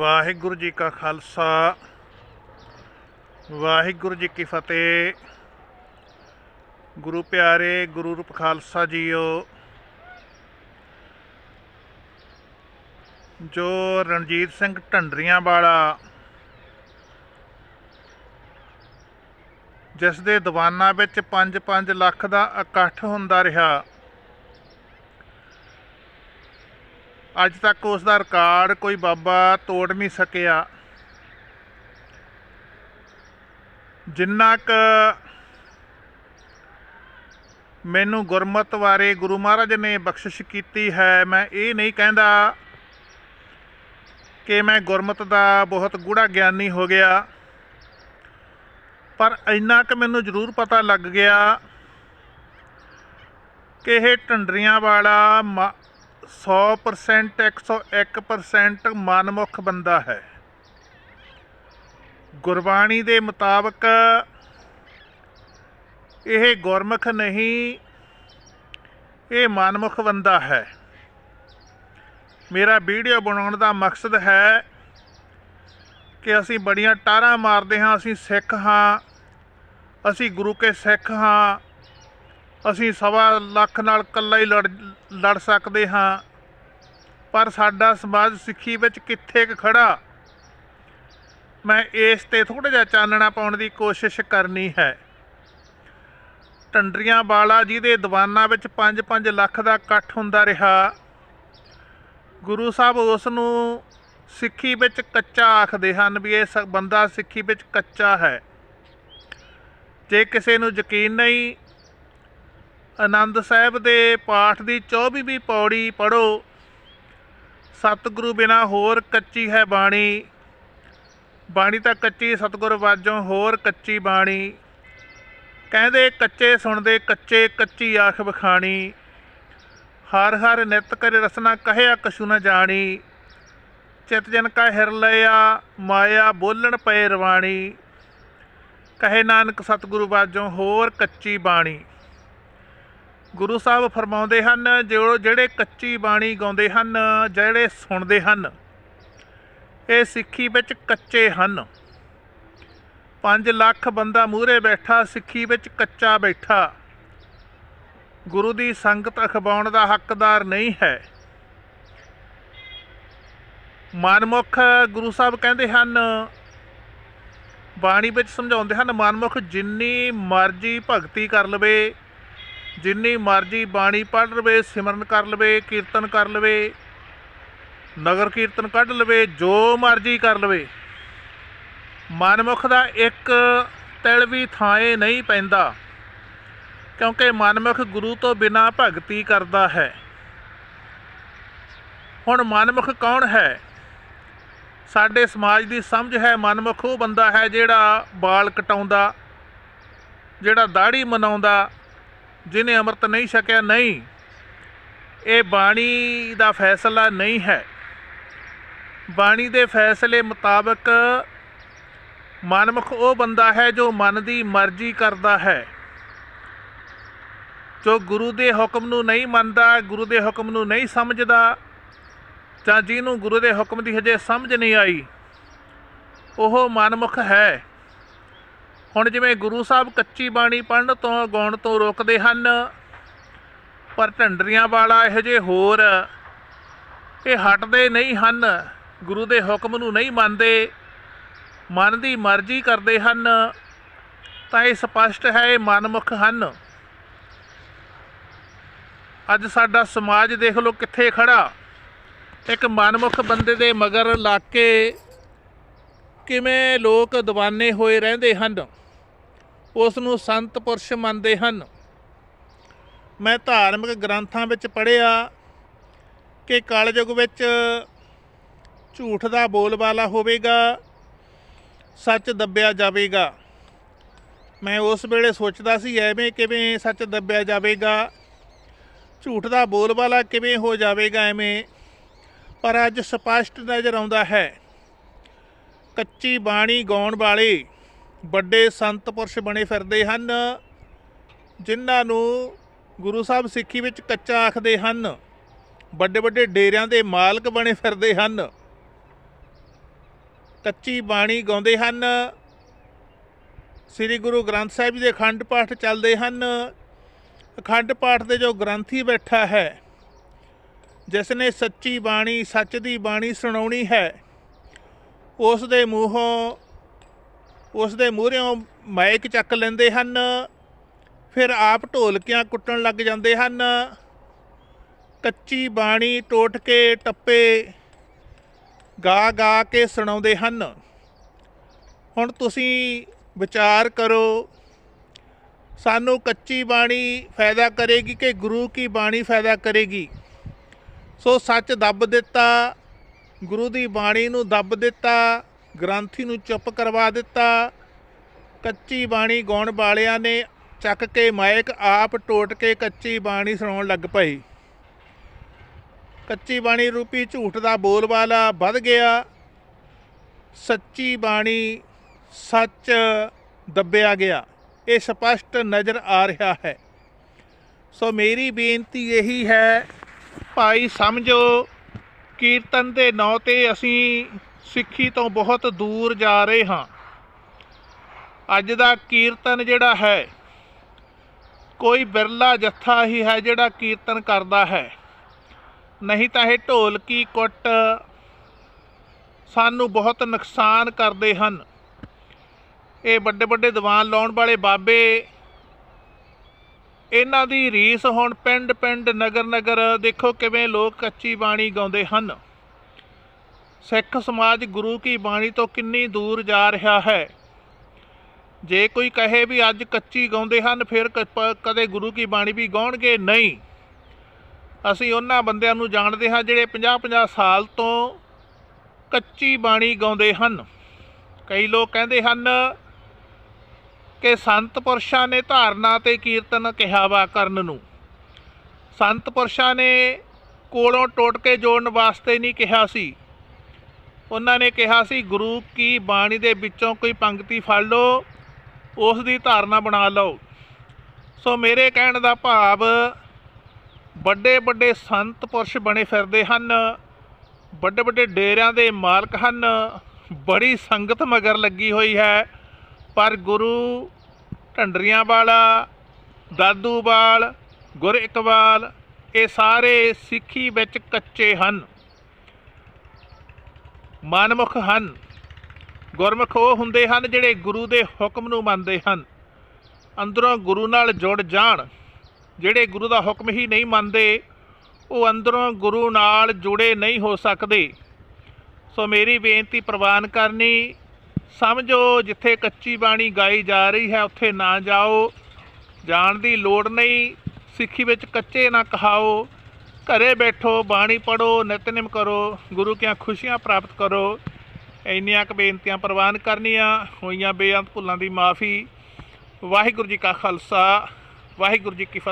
ਵਾਹਿਗੁਰੂ ਜੀ ਕਾ ਖਾਲਸਾ, ਵਾਹਿਗੁਰੂ ਜੀ ਕੀ ਫਤਿਹ। ਗੁਰੂ ਪਿਆਰੇ, ਗੁਰੂ ਰੂਪ ਖਾਲਸਾ ਜੀਓ, ਜੋ ਰਣਜੀਤ ਸਿੰਘ ਢੰਡਰੀਆਂ ਵਾਲਾ, ਜਿਸ ਦੇ ਦੀਵਾਨਾਂ ਵਿੱਚ 5-5 ਲੱਖ ਦਾ ਇਕੱਠ ਹੁੰਦਾ ਰਿਹਾ ਅੱਜ ਤੱਕ ਉਸ ਦਾ ਰਿਕਾਰਡ ਕੋਈ ਬਾਬਾ ਤੋੜ ਨਹੀਂ ਸਕਿਆ। ਜਿੰਨਾ ਕ ਮੈਨੂੰ ਗੁਰਮਤ ਬਾਰੇ ਗੁਰੂ ਮਹਾਰਾਜ ਨੇ ਬਖਸ਼ਿਸ਼ ਕੀਤੀ ਹੈ, ਮੈਂ ਇਹ ਨਹੀਂ ਕਹਿੰਦਾ ਕਿ ਮੈਂ ਗੁਰਮਤ ਦਾ ਬਹੁਤ ਗੂੜਾ ਗਿਆਨੀ ਹੋ ਗਿਆ, ਪਰ ਇੰਨਾ ਕਿ ਮੈਨੂੰ ਜ਼ਰੂਰ ਪਤਾ ਲੱਗ ਗਿਆ ਕਿ ਇਹ ਢੰਡਰੀਆਂ ਵਾਲਾ ਮ- 100% 101% ਮਨਮੁਖ ਬੰਦਾ ਹੈ। ਗੁਰਬਾਣੀ ਦੇ ਮੁਤਾਬਕ ਇਹ ਗੁਰਮੁਖ ਨਹੀਂ, ਇਹ ਮਨਮੁਖ ਬੰਦਾ ਹੈ। ਮੇਰਾ ਵੀਡੀਓ ਬਣਾਉਣ ਦਾ ਮਕਸਦ ਹੈ ਕਿ ਅਸੀਂ ਬੜੀਆਂ ਟਾਰਾਂ ਮਾਰਦੇ ਹਾਂ, ਅਸੀਂ ਸਿੱਖ ਹਾਂ, ਅਸੀਂ ਗੁਰੂ ਕੇ ਸਿੱਖ ਹਾਂ। ਅਸੀਂ ਸਵਾ ਲੱਖ ਨਾਲ ਇਕੱਲਾ ਹੀ ਲੜ ਲੜ ਸਕਦੇ ਹਾਂ। ਪਰ ਸਾਡਾ ਸਮਾਜ ਸਿੱਖੀ ਵਿੱਚ ਕਿੱਥੇ ਕੁ ਖੜਾ? ਮੈਂ ਇਸ ਤੇ ਥੋੜਾ ਜਿਹਾ ਚਾਨਣਾ ਪਾਉਣ ਦੀ ਕੋਸ਼ਿਸ਼ ਕਰਨੀ ਹੈ। ਟੰਡਰੀਆਂ ਵਾਲਾ ਜਿਹਦੇ ਦੀਵਾਨਾਂ ਵਿੱਚ 5-5 ਲੱਖ ਦਾ ਇਕੱਠ ਹੁੰਦਾ ਰਿਹਾ, ਗੁਰੂ ਸਾਹਿਬ ਉਸ ਨੂੰ ਸਿੱਖੀ ਵਿੱਚ ਕੱਚਾ ਆਖਦੇ ਹਨ ਵੀ ਇਹ ਸ- ਬੰਦਾ ਸਿੱਖੀ ਵਿੱਚ ਕੱਚਾ ਹੈ। ਜੇ ਕਿਸੇ ਨੂੰ ਯਕੀਨ ਨਹੀਂ ਆਨੰਦ ਸਾਹਿਬ ਦੇ ਪਾਠ ਦੀ 24ਵੀਂ ਪੌੜੀ ਪੜੋ ਸਤਿਗੁਰੂ ਬਿਨਾ ਹੋਰ ਕੱਚੀ ਹੈ ਬਾਣੀ। ਬਾਣੀ ਤਾਂ ਕੱਚੀ, ਸਤਿਗੁਰ ਵਾਜੋਂ ਹੋਰ ਕੱਚੀ ਬਾਣੀ। ਕਹਿੰਦੇ ਕੱਚੇ ਸੁਣਦੇ ਕੱਚੇ, ਕੱਚੀ ਆਖ ਬਖਾਣੀ। ਹਰ ਹਰ ਨਿਤ ਕਰੇ ਰਸਨਾ ਕਹਿਆ ਕਛੂ ਨ ਜਾਣੀ। ਚਿਤ ਜਨ ਕਾ ਹਿਰ ਲਿਆ ਮਾਇਆ ਬੋਲਣ ਪਏ ਰਵਾਣੀ। ਕਹੇ ਨਾਨਕ, ਸਤਿਗੁਰੂ ਬਾਜੋਂ ਹੋਰ ਕੱਚੀ ਬਾਣੀ। ਗੁਰੂ ਸਾਹਿਬ ਫਰਮਾਉਂਦੇ ਹਨ, ਜੋ ਜਿਹੜੇ ਕੱਚੀ ਬਾਣੀ ਗਾਉਂਦੇ ਹਨ, ਜਿਹੜੇ ਸੁਣਦੇ ਹਨ, ਇਹ ਸਿੱਖੀ ਵਿੱਚ ਕੱਚੇ ਹਨ। 5 ਲੱਖ ਬੰਦਾ ਮੂਹਰੇ ਬੈਠਾ, ਸਿੱਖੀ ਵਿੱਚ ਕੱਚਾ ਬੈਠਾ। ਗੁਰੂ ਦੀ ਸੰਗਤ ਅਖਬਾਉਣ ਦਾ ਹੱਕਦਾਰ ਨਹੀਂ ਹੈ। ਮਨਮੁਖ ਗੁਰੂ ਸਾਹਿਬ ਕਹਿੰਦੇ ਹਨ, ਬਾਣੀ ਵਿੱਚ ਸਮਝਾਉਂਦੇ ਹਨ, ਮਨਮੁਖ ਜਿੰਨੀ ਮਰਜ਼ੀ ਭਗਤੀ ਕਰ ਲਵੇ ਜਿੰਨੀ ਮਰਜ਼ੀ ਬਾਣੀ ਪੜ੍ਹ ਲਵੇ, ਸਿਮਰਨ ਕਰ ਲਵੇ, ਕੀਰਤਨ ਕਰ ਲਵੇ, ਨਗਰ ਕੀਰਤਨ ਕੱਢ ਲਵੇ, ਜੋ ਮਰਜ਼ੀ ਕਰ ਲਵੇ। ਮਨਮੁਖ ਦਾ ਇੱਕ ਤਿਲ ਵੀ ਥਾਏ ਨਹੀਂ ਪੈਂਦਾ, ਕਿਉਂਕਿ ਮਨਮੁਖ ਗੁਰੂ ਤੋਂ ਬਿਨਾ ਭਗਤੀ ਕਰਦਾ ਹੈ। ਹੁਣ ਮਨਮੁਖ ਕੌਣ ਹੈ? ਸਾਡੇ ਸਮਾਜ ਦੀ ਸਮਝ ਹੈ, ਮਨਮੁਖ ਉਹ ਬੰਦਾ ਹੈ ਜਿਹੜਾ ਬਾਲ ਕਟਾਉਂਦਾ, ਜਿਹੜਾ ਦਾੜੀ ਮਨਾਉਂਦਾ ਜਿਹਨੇ ਅੰਮ੍ਰਿਤ ਨਹੀਂ ਛਕਿਆ, ਨਹੀਂ। ਇਹ ਬਾਣੀ ਦਾ ਫੈਸਲਾ ਨਹੀਂ ਹੈ। ਬਾਣੀ ਦੇ ਫੈਸਲੇ ਮੁਤਾਬਕ ਮਨਮੁਖ ਉਹ ਬੰਦਾ ਹੈ ਜੋ ਮਨ ਦੀ ਮਰਜ਼ੀ ਕਰਦਾ ਹੈ। ਜੋ ਗੁਰੂ ਦੇ ਹੁਕਮ ਨੂੰ ਨਹੀਂ ਮੰਨਦਾ, ਗੁਰੂ ਦੇ ਹੁਕਮ ਨੂੰ ਨਹੀਂ ਸਮਝਦਾ, ਜਾਂ ਜਿਹਨੂੰ ਗੁਰੂ ਦੇ ਹੁਕਮ ਦੀ ਹਜੇ ਸਮਝ ਨਹੀਂ ਆਈ, ਉਹ ਮਨਮੁਖ ਹੈ। ਹੁਣ ਜਿਵੇਂ ਗੁਰੂ ਸਾਹਿਬ ਕੱਚੀ ਬਾਣੀ ਪੜਨ ਤੋਂ ਗਾਉਣ ਤੋਂ ਰੋਕਦੇ ਹਨ, ਪਰ ਢੰਡਰੀਆਂ ਵਾਲਾ ਇਹੋ ਜਿਹੇ ਹੋਰ, ਇਹ ਹਟਦੇ ਨਹੀਂ ਹਨ, ਗੁਰੂ ਦੇ ਹੁਕਮ ਨੂੰ ਨਹੀਂ ਮੰਨਦੇ, ਮਨ ਦੀ ਮਰਜ਼ੀ ਕਰਦੇ ਹਨ, ਤਾਂ ਇਹ ਸਪਸ਼ਟ ਹੈ, ਇਹ ਮਨਮੁਖ ਹਨ। ਅੱਜ ਸਾਡਾ ਸਮਾਜ ਦੇਖ ਲਓ ਕਿੱਥੇ ਖੜਾ ਇੱਕ ਮਨਮੁਖ ਬੰਦੇ ਦੇ ਮਗਰ ਲੱਗ ਕੇ ਕਿਵੇਂ ਲੋਕ دیਵਾਨੇ ਹੋਏ ਰਹਿੰਦੇ ਹਨ। ਉਸ ਨੂੰ ਸੰਤ ਪੁਰਸ਼ ਮੰਨਦੇ ਹਨ। ਮੈਂ ਧਾਰਮਿਕ ਗ੍ਰੰਥਾਂ ਵਿੱਚ ਪੜ੍ਹਿਆ ਕਿ ਕਾਲਯੁਗ ਵਿੱਚ ਝੂਠ ਦਾ ਬੋਲਬਾਲਾ ਹੋਵੇਗਾ, ਸੱਚ ਦੱਬਿਆ ਜਾਵੇਗਾ। ਮੈਂ ਉਸ ਵੇਲੇ ਸੋਚਦਾ ਸੀ, ਐਵੇਂ ਕਿਵੇਂ ਸੱਚ ਦੱਬਿਆ ਜਾਵੇਗਾ, ਝੂਠ ਦਾ ਬੋਲਬਾਲਾ ਕਿਵੇਂ ਹੋ ਜਾਵੇਗਾ ਐਵੇਂ, ਪਰ ਅੱਜ ਸਪਸ਼ਟ ਨਜ਼ਰ ਆਉਂਦਾ ਹੈ। ਕੱਚੀ ਬਾਣੀ ਗਾਉਣ ਵਾਲੇ ਵੱਡੇ ਸੰਤ ਪੁਰਸ਼ ਬਣੇ ਫਿਰਦੇ ਹਨ, ਜਿਨ੍ਹਾਂ ਨੂੰ ਗੁਰੂ ਸਾਹਿਬ ਸਿੱਖੀ ਵਿੱਚ ਕੱਚਾ ਆਖਦੇ ਹਨ। ਵੱਡੇ ਵੱਡੇ ਡੇਰਿਆਂ ਦੇ ਮਾਲਕ ਬਣੇ ਫਿਰਦੇ ਹਨ। ਕੱਚੀ ਬਾਣੀ ਗਾਉਂਦੇ ਹਨ। ਸ੍ਰੀ ਗੁਰੂ ਗ੍ਰੰਥ ਸਾਹਿਬ ਜੀ ਦੇ ਅਖੰਡ ਪਾਠ ਚੱਲਦੇ ਹਨ। ਅਖੰਡ ਪਾਠ ਦੇ ਜੋ ਗ੍ਰੰਥੀ ਬੈਠਾ ਹੈ, ਜਿਸ ਨੇ ਸੱਚੀ ਬਾਣੀ, ਸੱਚ ਦੀ ਬਾਣੀ ਸੁਣਾਉਣੀ ਹੈ, ਉਸ ਦੇ ਮੂੰਹੋਂ ਉਸ ਦੇ ਮੂਹਰਿਓਂ ਮਾਈਕ ਚੱਕ ਲੈਂਦੇ ਹਨ। ਫਿਰ ਆਪ ਢੋਲਕਿਆਂ ਕੁੱਟਣ ਲੱਗ ਜਾਂਦੇ ਹਨ। ਕੱਚੀ ਬਾਣੀ ਟੋਟ ਕੇ ਟੱਪੇ ਗਾ ਗਾ ਕੇ ਸੁਣਾਉਂਦੇ ਹਨ। ਹੁਣ ਤੁਸੀਂ ਵਿਚਾਰ ਕਰੋ, ਸਾਨੂੰ ਕੱਚੀ ਬਾਣੀ ਫਾਇਦਾ ਕਰੇਗੀ ਕਿ ਗੁਰੂ ਕੀ ਬਾਣੀ ਫਾਇਦਾ ਕਰੇਗੀ? ਸੋ ਸੱਚ ਦੱਬ ਦਿੱਤਾ, ਗੁਰੂ ਦੀ ਬਾਣੀ ਨੂੰ ਦੱਬ ਦਿੱਤਾ ਗ੍ਰੰਥੀ ਨੂੰ ਚੁੱਪ ਕਰਵਾ ਦਿੱਤਾ। ਕੱਚੀ ਬਾਣੀ ਗਾਉਣ ਵਾਲਿਆਂ ਨੇ ਚੱਕ ਕੇ ਮਾਇਕ ਆਪ ਟੋਟ ਕੇ ਕੱਚੀ ਬਾਣੀ ਸੁਣਾਉਣ ਲੱਗ ਪਏ ਕੱਚੀ ਬਾਣੀ ਰੂਪੀ ਝੂਠ ਦਾ ਬੋਲਬਾਲਾ ਵੱਧ ਗਿਆ। ਸੱਚੀ ਬਾਣੀ ਸੱਚ ਦੱਬਿਆ ਗਿਆ। ਇਹ ਸਪਸ਼ਟ ਨਜ਼ਰ ਆ ਰਿਹਾ ਹੈ। ਸੋ ਮੇਰੀ ਬੇਨਤੀ ਇਹੀ ਹੈ, ਭਾਈ ਸਮਝੋ, ਕੀਰਤਨ ਦੇ ਨਾਂ ਤੇ ਅਸੀਂ ਸਿੱਖੀ ਤੋਂ ਬਹੁਤ ਦੂਰ ਜਾ ਰਹੇ ਹਾਂ। ਅੱਜ ਦਾ ਕੀਰਤਨ ਜਿਹੜਾ ਹੈ, ਕੋਈ ਬਿਰਲਾ ਜੱਥਾ ਹੀ ਹੈ ਜਿਹੜਾ ਕੀਰਤਨ ਕਰਦਾ ਹੈ। ਨਹੀਂ ਤਾਂ ਇਹ ਢੋਲਕੀ, ਕੁੱਟ ਸਾਨੂੰ ਬਹੁਤ ਨੁਕਸਾਨ ਕਰਦੇ ਹਨ। ਇਹ ਵੱਡੇ ਵੱਡੇ ਦੀਵਾਨ ਲਾਉਣ ਵਾਲੇ ਬਾਬੇ, ਇਹਨਾਂ ਦੀ ਰੀਸ ਹੁਣ ਪਿੰਡ ਪਿੰਡ ਨਗਰ ਨਗਰ ਦੇਖੋ ਕਿਵੇਂ ਲੋਕ ਕੱਚੀ ਬਾਣੀ ਗਾਉਂਦੇ ਹਨ। ਸਿੱਖ ਸਮਾਜ ਗੁਰੂ ਕੀ ਬਾਣੀ ਤੋਂ ਕਿੰਨੀ ਦੂਰ ਜਾ ਰਿਹਾ ਹੈ? ਜੇ ਕੋਈ ਕਹੇ ਵੀ ਅੱਜ ਕੱਚੀ ਗਾਉਂਦੇ ਹਨ, ਫਿਰ ਕਦੇ ਗੁਰੂ ਕੀ ਬਾਣੀ ਵੀ ਗਾਉਣਗੇ? ਨਹੀਂ। ਅਸੀਂ ਉਹਨਾਂ ਬੰਦਿਆਂ ਨੂੰ ਜਾਣਦੇ ਹਾਂ ਜਿਹੜੇ 50-50 ਸਾਲ ਤੋਂ ਕੱਚੀ ਬਾਣੀ ਗਾਉਂਦੇ ਹਨ। ਕਈ ਲੋਕ ਕਹਿੰਦੇ ਹਨ ਕਿ ਸੰਤ ਪੁਰਸ਼ਾਂ ਨੇ ਧਾਰਨਾ ਤੇ ਕੀਰਤਨ ਕਿਹਾ ਵਾ ਕਰਨ ਨੂੰ। ਸੰਤ ਪੁਰਸ਼ਾਂ ਨੇ ਕੋਲੋਂ ਟੋਟ ਕੇ ਜੋੜਨ ਵਾਸਤੇ ਨਹੀਂ ਕਿਹਾ ਸੀ। ਉਹਨਾਂ ਨੇ ਕਿਹਾ ਸੀ, ਗੁਰੂ ਕੀ ਬਾਣੀ ਦੇ ਵਿੱਚੋਂ ਕੋਈ ਪੰਕਤੀ ਫੜ ਲਓ, ਉਸ ਦੀ ਧਾਰਨਾ ਬਣਾ ਲਓ। ਸੋ ਮੇਰੇ ਕਹਿਣ ਦਾ ਭਾਵ ਵੱਡੇ ਵੱਡੇ ਸੰਤ ਪੁਰਸ਼ ਬਣੇ ਫਿਰਦੇ ਹਨ ਵੱਡੇ ਵੱਡੇ ਡੇਰਿਆਂ ਦੇ ਮਾਲਕ ਹਨ, ਬੜੀ ਸੰਗਤ ਮਗਰ ਲੱਗੀ ਹੋਈ ਹੈ। ਪਰ ਗੁਰੂ ਢੰਡਰੀਆਂ ਵਾਲਾ, ਦਾਦੂ ਵਾਲ, ਗੁਰ ਇਕਬਾਲ, ਇਹ ਸਾਰੇ ਸਿੱਖੀ ਵਿੱਚ ਕੱਚੇ ਹਨ। ਮਨਮੁਖ ਹਨ। ਗੁਰਮੁਖ ਉਹ ਹੁੰਦੇ ਹਨ ਜਿਹੜੇ ਗੁਰੂ ਦੇ ਹੁਕਮ ਨੂੰ ਮੰਨਦੇ ਹਨ। ਅੰਦਰੋਂ ਗੁਰੂ ਨਾਲ ਜੁੜ ਜਾਣ, ਜਿਹੜੇ ਗੁਰੂ ਦਾ ਹੁਕਮ ਹੀ ਨਹੀਂ ਮੰਨਦੇ, ਉਹ ਅੰਦਰੋਂ ਗੁਰੂ ਨਾਲ ਜੁੜੇ ਨਹੀਂ ਹੋ ਸਕਦੇ। ਸੋ ਮੇਰੀ ਬੇਨਤੀ ਪ੍ਰਵਾਨ ਕਰਨੀ, ਸਮਝੋ ਜਿੱਥੇ ਕੱਚੀ ਬਾਣੀ ਗਾਈ ਜਾ ਰਹੀ ਹੈ, ਉੱਥੇ ਨਾ ਜਾਓ। ਜਾਣ ਦੀ ਲੋੜ ਨਹੀਂ, ਸਿੱਖੀ ਵਿੱਚ ਕੱਚੇ ਨਾ ਕਹਾਓ। ਘਰੇ ਬੈਠੋ, ਬਾਣੀ ਪੜੋ ਨਿਤਨੇਮ ਕਰੋ, ਗੁਰੂ ਕੀਆਂ ਖੁਸ਼ੀਆਂ ਪ੍ਰਾਪਤ ਕਰੋ। ਇੰਨੀਆਂ ਕੁ ਬੇਨਤੀਆਂ ਪ੍ਰਵਾਨ ਕਰਨੀਆਂ, ਹੋਈਆਂ ਬੇਅੰਤ ਭੁੱਲਾਂ ਦੀ ਮਾਫੀ। ਵਾਹਿਗੁਰੂ ਜੀ ਕਾ ਖਾਲਸਾ, ਵਾਹਿਗੁਰੂ ਜੀ ਕੀ ਫਤਿਹ।